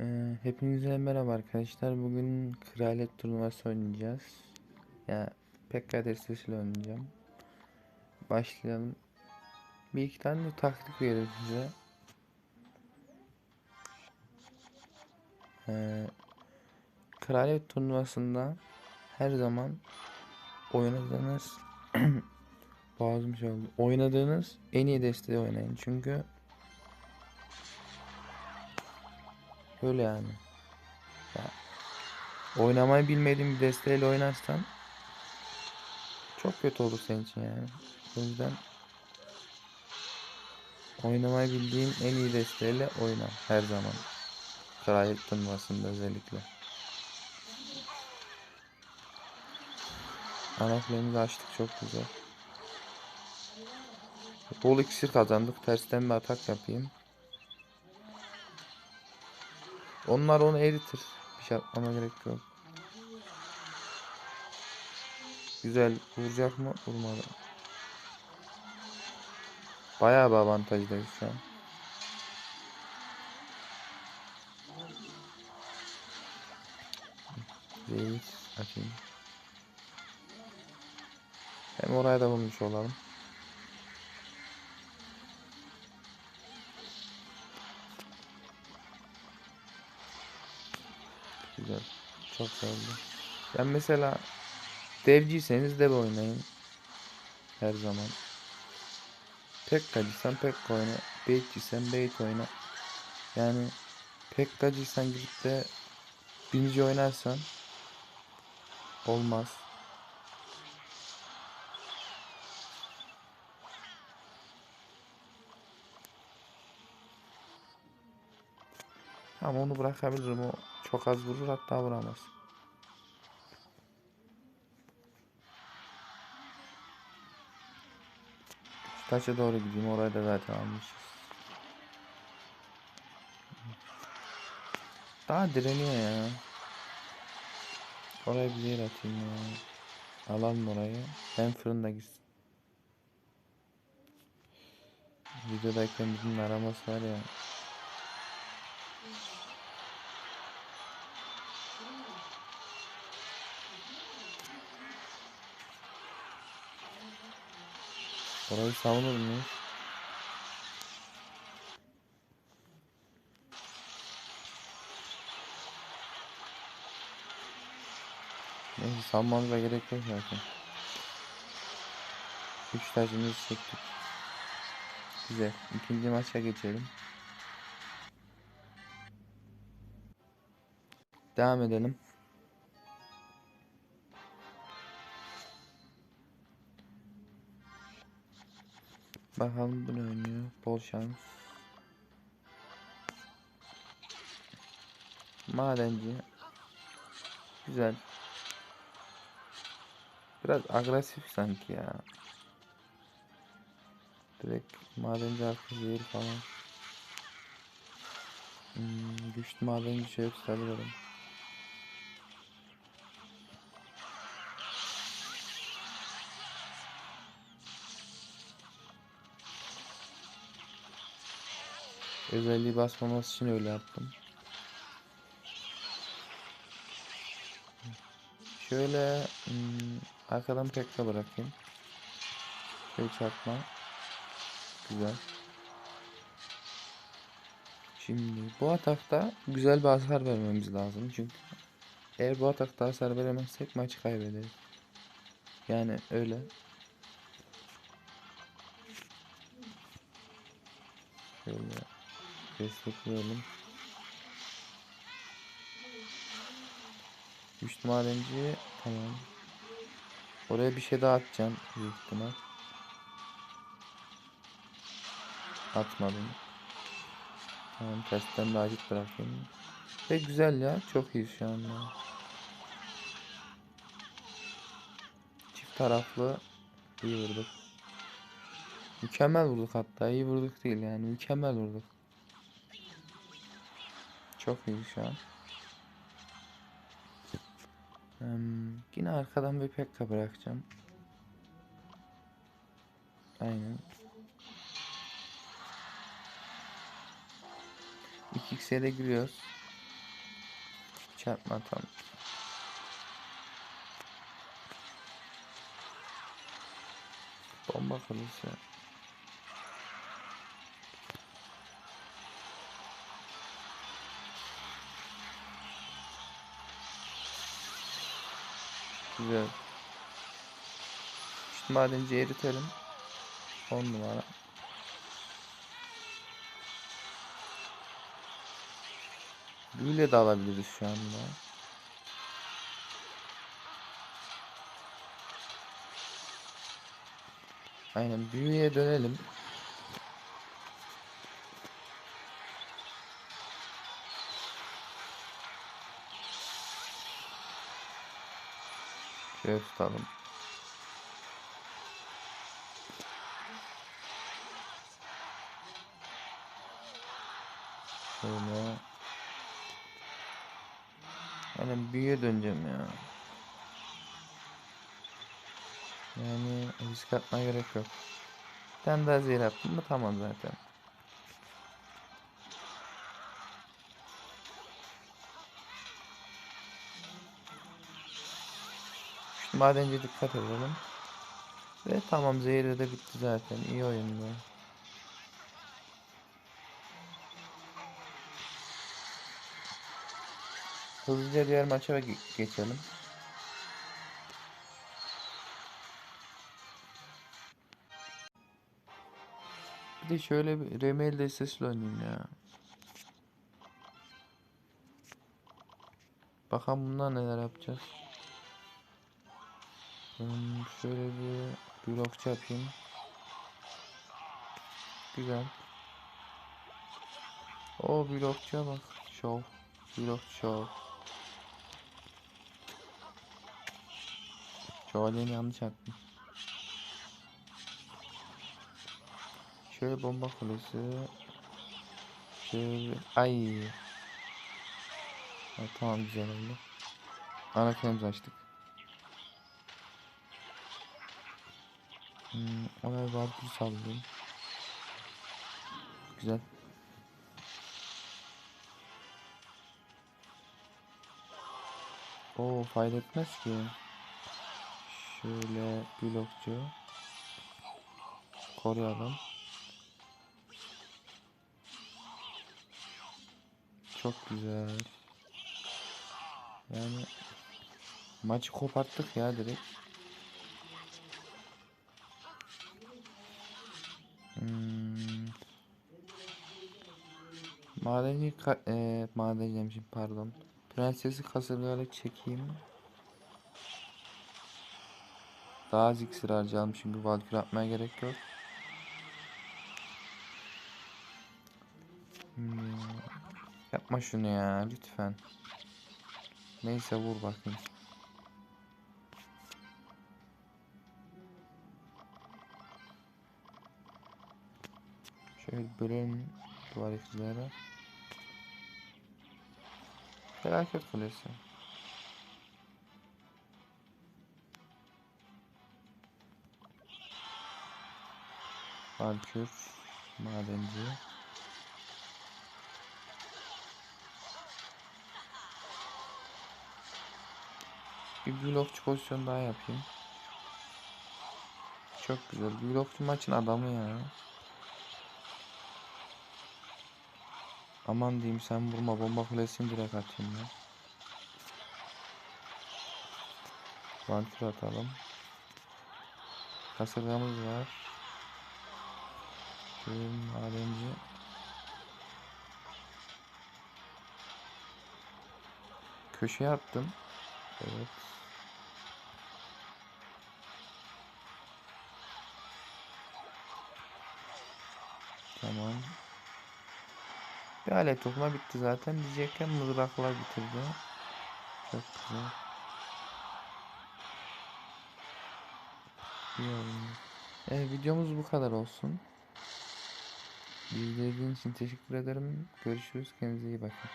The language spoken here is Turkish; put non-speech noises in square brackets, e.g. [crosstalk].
Ee, hepinize merhaba arkadaşlar. Bugün kraliyet turnuvası oynayacağız. Ya Pekka destesiyle oynayacağım. Başlayalım. Bir iki tane de taktik veririm size. Ee, kraliyet turnuvasında her zaman oynadığınız [clears throat] boğazım şey oldu. Oynadığınız en iyi desteği oynayın. Çünkü Öyle yani. Ya, oynamayı bilmediğin bir desteğiyle oynarsan çok kötü olur senin için yani. O yüzden oynamayı bildiğin en iyi desteğiyle oyna her zaman. Kraliyet turnuvasında özellikle. Ana açtık çok güzel. Bol iksir kazandık. Tersten bir atak yapayım. Onlar onu eritir. Bir şey yapmama gerek yok. Güzel. Vuracak mı? Vurmadı. Bayağı bir avantajdayız şu an. Reis açayım. Hem oraya da vurmuş olalım. Güzel. Çok sevdim. Ben mesela devciyseniz dev oynayın. Her zaman. Pekkacıysan pek oyna. Baitçiysen bait oyna. Yani pekkacıysan gidip de birinci oynarsan olmaz. Ama onu bırakabilirim. O çok az vurur hatta vuramaz. Şu doğru gideyim. Orayı da zaten almışız. Daha direniyor ya. Oraya bir yer atayım ya. Alalım orayı. Ben fırında gitsin. Videodayken bizim araması var ya. Orayı savunur muyuz? Neyse savunmamıza gerek yok zaten. Üç tacımızı çektik. Güzel. İkinci maça geçelim. Devam edelim. Bakalım bu ne oynuyor. Bol şans. Madenci. Güzel. Biraz agresif sanki ya. Direkt madenci arka zehir falan. Hmm, güçlü madenci şey tutabilirim. Özelliği basmaması için öyle yaptım. Şöyle hmm, arkadan pekka bırakayım. Şöyle çarpma. Güzel. Şimdi bu atakta güzel bir hasar vermemiz lazım. Çünkü eğer bu atakta hasar veremezsek maçı kaybederiz. Yani öyle. Destekleyelim. Güçlü madenci tamam. Oraya bir şey daha atacağım büyük ihtimal. Atmadım. Tamam tersten de acık bırakayım. Ve güzel ya çok iyi şu an ya. Çift taraflı iyi vurduk. Mükemmel vurduk hatta iyi vurduk değil yani mükemmel vurduk. Çok iyi şu an. Hmm, yine arkadan bir pekka bırakacağım. Aynen. 2x'e de giriyoruz. çarpma atalım. Bomba kulesi. Güzel. Şu madenciyi eritelim. 10 numara. Büyüyle de alabiliriz şu anda. Aynen büyüye dönelim. Şöyle tutalım. Şöyle. Aynen büyüye döneceğim ya. Yani risk atmaya gerek yok. Bir tane daha zehir attım mı tamam zaten. Madence dikkat edelim. Ve tamam zehri de bitti zaten. İyi oyundu. Hızlıca diğer maça ge- geçelim. Bir de şöyle bir Remel destesiyle oynayayım ya. Bakalım bundan neler yapacağız. Hmm, şöyle bir blokçu yapayım. Güzel. O blokçuya bak. Show. Blok show. Şövalyeyi yanlış attım. Şöyle bomba kulesi. Şöyle ay. Ha, tamam güzel oldu. Ana kendimizi açtık. Hmm, oraya vardır sallayayım. Güzel. Oo fayda etmez ki. Şöyle blokçu. Koruyalım. Çok güzel. Yani maçı koparttık ya direkt. Madeni ka e, maden demişim pardon. Prensesi kasırgayarak çekeyim. Daha az iksir harcayalım çünkü Valkür atmaya gerek yok. Hmm. Yapma şunu ya lütfen. Neyse vur bakayım. Şöyle bölelim ikizleri. Felaket kulesi. Valkür madenci. Bir blokçu pozisyon daha yapayım. Çok güzel. Blokçu maçın adamı ya. Aman diyeyim sen vurma bomba kulesini direkt atayım ya. Valkür atalım. Kasırgamız var. Şöyle madenci. Köşeye attım. Evet. Bir alet okuma bitti zaten. Diyecekken mızraklar bitirdi. Çok güzel. Evet, videomuz bu kadar olsun. İzlediğiniz için teşekkür ederim. Görüşürüz. Kendinize iyi bakın.